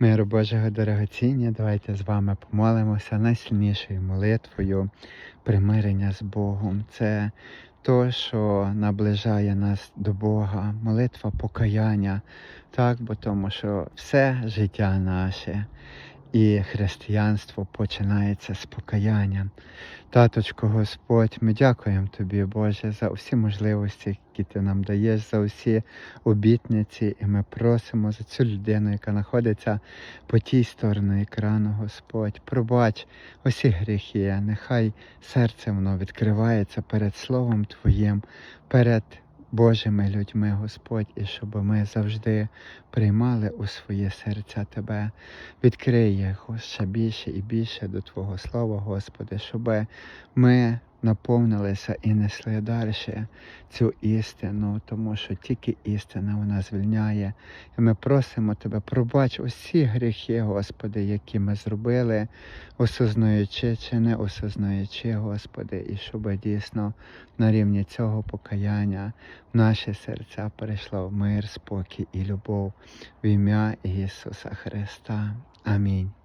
Миру Божого дорогоціння, давайте з вами помолимося найсильнішою молитвою примирення з Богом. Це то, що наближає нас до Бога, молитва покаяння, так, бо тому що все життя наше і християнство починається з покаяння. Таточко Господь, ми дякуємо Тобі, Боже, за всі можливості, які Ти нам даєш, за всі обітниці, і ми просимо за цю людину, яка знаходиться по тій стороні екрану, Господь. Пробач усі гріхи, нехай серце воно відкривається перед Словом Твоїм, перед Божими людьми, Господь, і щоб ми завжди приймали у своє серця Тебе. відкриє ще більше і більше до Твого Слова, Господи, щоб ми наповнилися і несли далі цю істину, тому що тільки істина вона звільняє. І ми просимо Тебе, пробач усі гріхи, Господи, які ми зробили, осознаючи чи не осознаючи, Господи, і щоб дійсно на рівні цього покаяння в наші серця перейшло мир, спокій і любов в ім'я Ісуса Христа. Амінь.